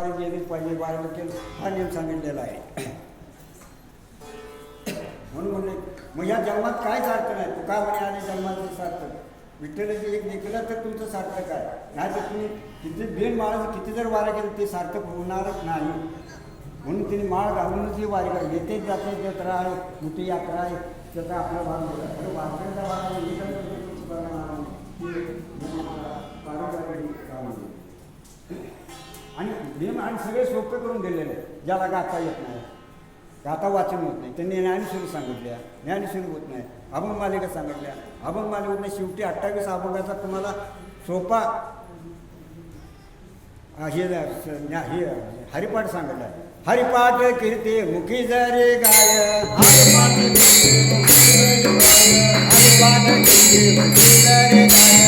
वारी पाहिजे वारी हा नियम सांगितलेला आहे म्हणून म्हणले मग या जन्मात कायच अर्थ नाही तू का म्हणे आणि जन्माचं सार्थक? विठ्ठलाची एक निकलं तर तुमचं सार्थक आहे. नाही तर तुम्ही किती बेन माळाचं किती जर वारा केलं ते सार्थक होणारच नाही. म्हणून तिने माळ घालूनच ही वारी करा येते जाते जत्रा आहे मोठी यात्रा आहे त्याचा आपला भाग होता भाग आणि नियम आणि सगळे सोपे करून दिलेले आहे. ज्याला गाता येत नाही. गाता वाचन होत नाही. त्यांनी ज्ञानेश्वरी सांगितल्या. ज्ञानेश्वरी होत नाही. अभंग मालिका सांगितल्या. अभंग मालिका होत नाही शेवटी अठ्ठावीस अभंगाचा तुम्हाला सोपा हे हे हरिपाठ सांगितलं. आहे हरिपाठ कीर्ती मुखी जरे गाय हरिपाठ हरिपाठ कीर्ती मुखी जरे गाय.